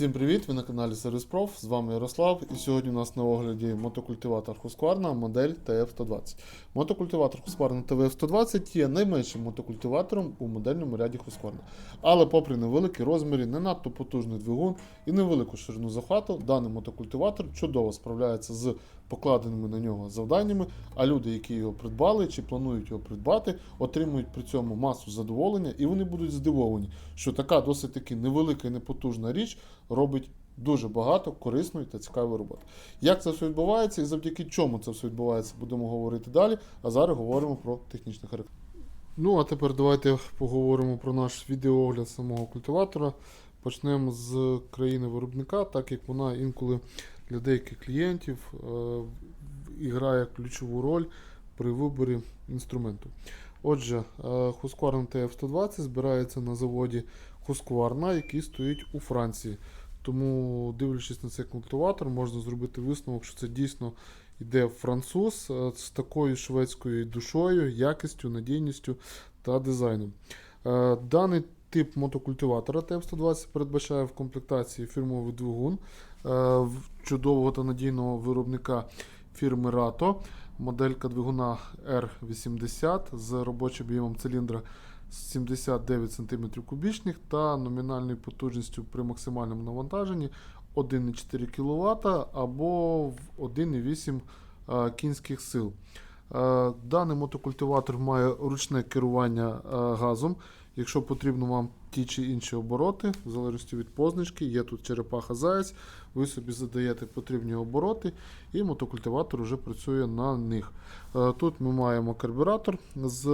Всім привіт! Ви на каналі Сервіс Проф. З вами Ярослав. І сьогодні у нас на огляді мотокультиватор Husqvarna модель TF120. Мотокультиватор Husqvarna TF120 є найменшим мотокультиватором у модельному ряді Husqvarna. Але, попри невеликі розміри, не надто потужний двигун і невелику ширину захвату, даний мотокультиватор чудово справляється з покладеними на нього завданнями. А люди, які його придбали чи планують його придбати, отримують при цьому масу задоволення, і вони будуть здивовані, що така досить таки невелика і непотужна річ робить дуже багато корисної та цікавої роботи. Як це все відбувається і завдяки чому це все відбувається, будемо говорити далі. А зараз говоримо про технічні характеристики. Ну, а тепер давайте поговоримо про наш відеоогляд самого культиватора. Почнемо з країни виробника, так як вона інколи для деяких клієнтів е, грає ключову роль при виборі інструменту. Отже, Husqvarna TF120 збирається на заводі Husqvarna, який стоїть у Франції. Тому, дивлячись на цей культиватор, можна зробити висновок, що це дійсно йде француз е, з такою шведською душою, якістю, надійністю та дизайном. Е, Даний тип мотокультиватора TF120 передбачає в комплектації фірмовий двигун е, чудового та надійного виробника фірми Rato. Моделька двигуна R80 з робочим об'ємом циліндра 79 см кубічних та номінальною потужністю при максимальному навантаженні 1,4 кВт або в 1,8 е, кінських сил. Е, Даний мотокультиватор має ручне керування е, газом. Якщо потрібно вам ті чи інші обороти, в залежності від позначки, є тут черепаха заяць, ви собі задаєте потрібні обороти, і мотокультиватор вже працює на них. Е, Тут ми маємо карбюратор з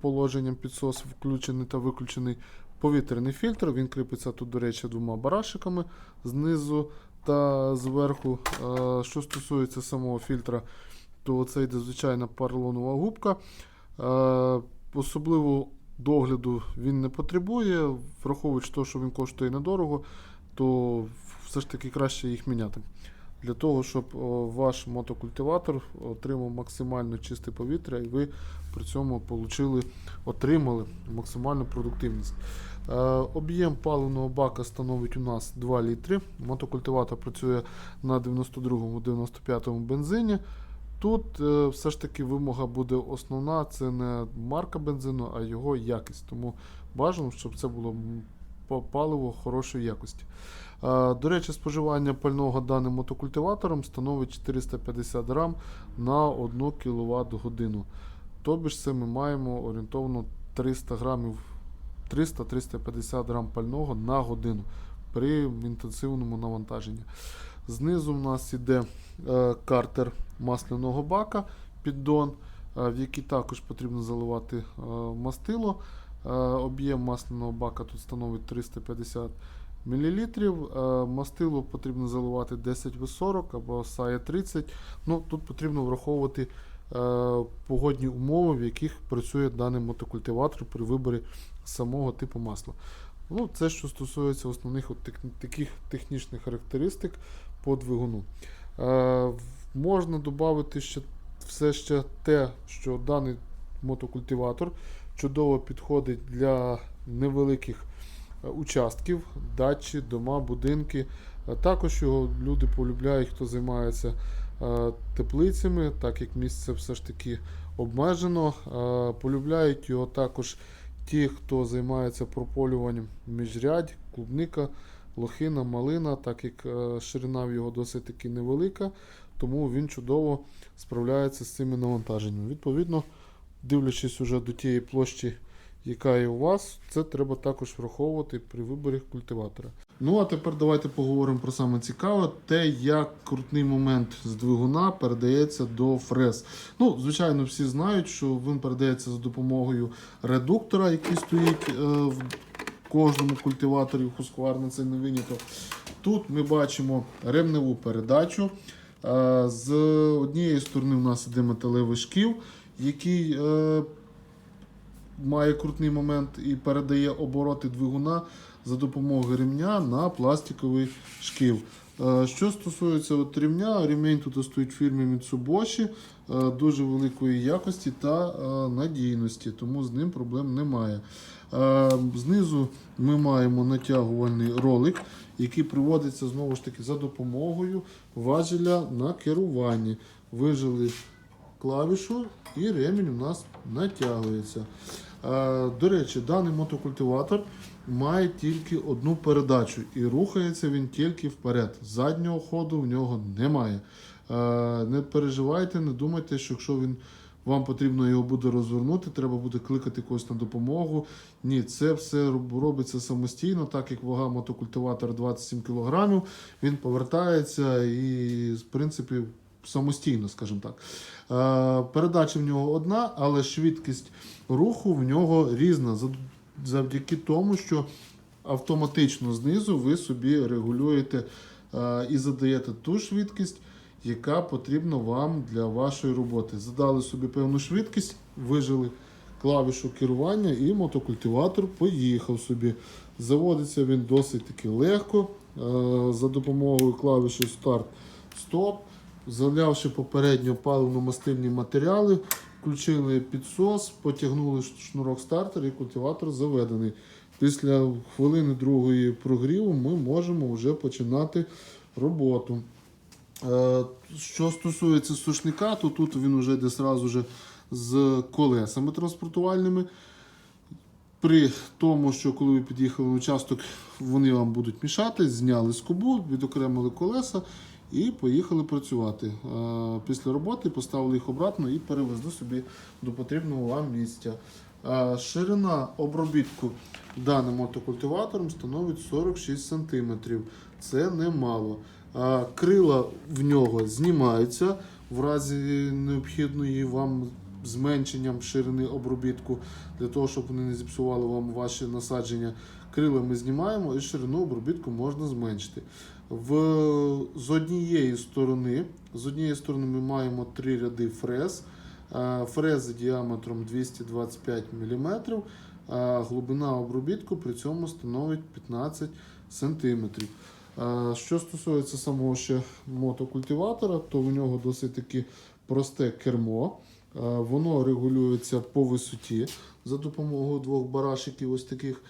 положенням підсос включений та виключений повітряний фільтр. Він кріпиться тут, до речі, двома барашиками знизу та зверху. Е, Що стосується самого фільтра, то це йде звичайна поролонова губка. Е, Особливо догляду він не потребує, враховуючи те, що він коштує недорого, то все ж таки краще їх міняти. Для того, щоб ваш мотокультиватор отримав максимально чисте повітря і ви при цьому получили, отримали максимальну продуктивність. Е, об'єм паливного бака становить у нас 2 літри. Мотокультиватор працює на 92-95 бензині. Тут е, все ж таки вимога буде основна, це не марка бензину, а його якість. Тому бажано, щоб це було паливо хорошої якості. Е, До речі, споживання пального даним мотокультиватором становить 450 грам на 1 кВт годину. Тобі ж це ми маємо орієнтовно 300 грамів 300-350 грам пального на годину при інтенсивному навантаженні. Знизу в нас іде е, картер масляного бака піддон, е, в який також потрібно заливати е, мастило. Е, Об'єм масляного бака тут становить 350 мл. Мастило потрібно заливати 10В40 або SAE 30. Ну, тут потрібно враховувати погодні умови, в яких працює даний мотокультиватор при виборі самого типу масла. Ну, Це що стосується основних от таких технічних характеристик по двигуну. Можна додати ще все ще те, що даний мотокультиватор чудово підходить для невеликих е, участків, дачі, дома, будинки. Е, Також його люди полюбляють, хто займається е, теплицями, так як місце все ж таки обмежено. Полюбляють його також ті, хто займається прополюванням міжрядь, клубника, лохина, малина, так як ширина в його досить таки невелика, тому він чудово справляється з цими навантаженнями. Відповідно, дивлячись уже до тієї площі, яка є у вас, це треба також враховувати при виборі культиватора. Ну а тепер давайте поговоримо про саме цікаве, те, як крутний момент з двигуна передається до фрез. Ну, звичайно, всі знають, що він передається за допомогою редуктора, який стоїть е, в кожному культиваторі Husqvarna, це не виняток. Тут ми бачимо ремневу передачу. З однієї сторони у нас іде металевий шків, який е, має крутний момент і передає обороти двигуна за допомогою ремня на пластиковий шків. Е, Що стосується от рівня, ремінь тут стоїть в фірмі Mitsubishi е, дуже великої якості та е, надійності, тому з ним проблем немає. Знизу ми маємо натягувальний ролик, який приводиться знову ж таки за допомогою важеля на керуванні. Вижили клавішу і ремінь у нас натягується. Е, До речі, даний мотокультиватор має тільки одну передачу і рухається він тільки вперед. Заднього ходу в нього немає. Е, Не переживайте, не думайте, що якщо він вам потрібно його буде розвернути, треба буде кликати когось на допомогу. Ні, це все робиться самостійно, так як вага мотокультиватора 27 кг, він повертається і, в принципі, самостійно, скажімо так. Е, Передача в нього одна, але швидкість руху в нього різна. Завдяки тому, що автоматично знизу ви собі регулюєте е, і задаєте ту швидкість, яка потрібна вам для вашої роботи. Задали собі певну швидкість, вижили клавішу керування і мотокультиватор поїхав собі. Заводиться він досить таки легко. е, За допомогою клавіші старт-стоп. Залявши попередньо паливно-мастильні матеріали, включили підсос, потягнули шнурок стартер і культиватор заведений. Після хвилини другої прогріву ми можемо вже починати роботу. Е, Що стосується сушника, то тут він вже йде сразу же з колесами транспортувальними. При тому, що коли ви під'їхали на участок, вони вам будуть мішати, зняли скобу, відокремили колеса і поїхали працювати. Е, Після роботи поставили їх обратно і перевезли собі до потрібного вам місця. Е, Ширина обробітку даним мотокультиватором становить 46 см. Це немало. Е, Крила в нього знімаються в разі необхідної вам зменшенням ширини обробітку, для того, щоб вони не зіпсували вам ваші насадження. Крила ми знімаємо і ширину обробітку можна зменшити. В, з однієї сторони, з однієї сторони ми маємо три ряди фрез. Е, Фрези діаметром 225 мм, а глибина обробітку при цьому становить 15 см. Е, Що стосується самого ще мотокультиватора, то в нього досить таки просте кермо. Е, Воно регулюється по висоті за допомогою двох барашиків, ось таких.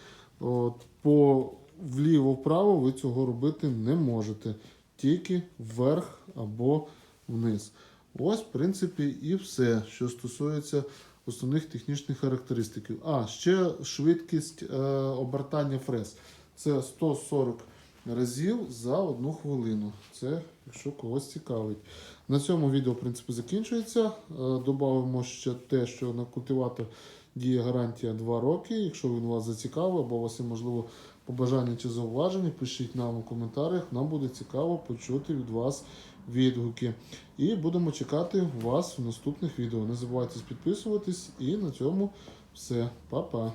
По вліво-вправо ви цього робити не можете. Тільки вверх або вниз. Ось, в принципі, і все, що стосується основних технічних характеристик. А, ще швидкість е, обертання фрез. Це 140 разів за одну хвилину. Це, якщо когось цікавить. На цьому відео, в принципі, закінчується. Е, Добавимо ще те, що на культиватор діє гарантія 2 роки. Якщо він вас зацікавив, або у вас є, можливо, побажання чи зауваження, пишіть нам у коментарях. Нам буде цікаво почути від вас відгуки. І будемо чекати вас в наступних відео. Не забувайте підписуватись. І на цьому все. Па-па.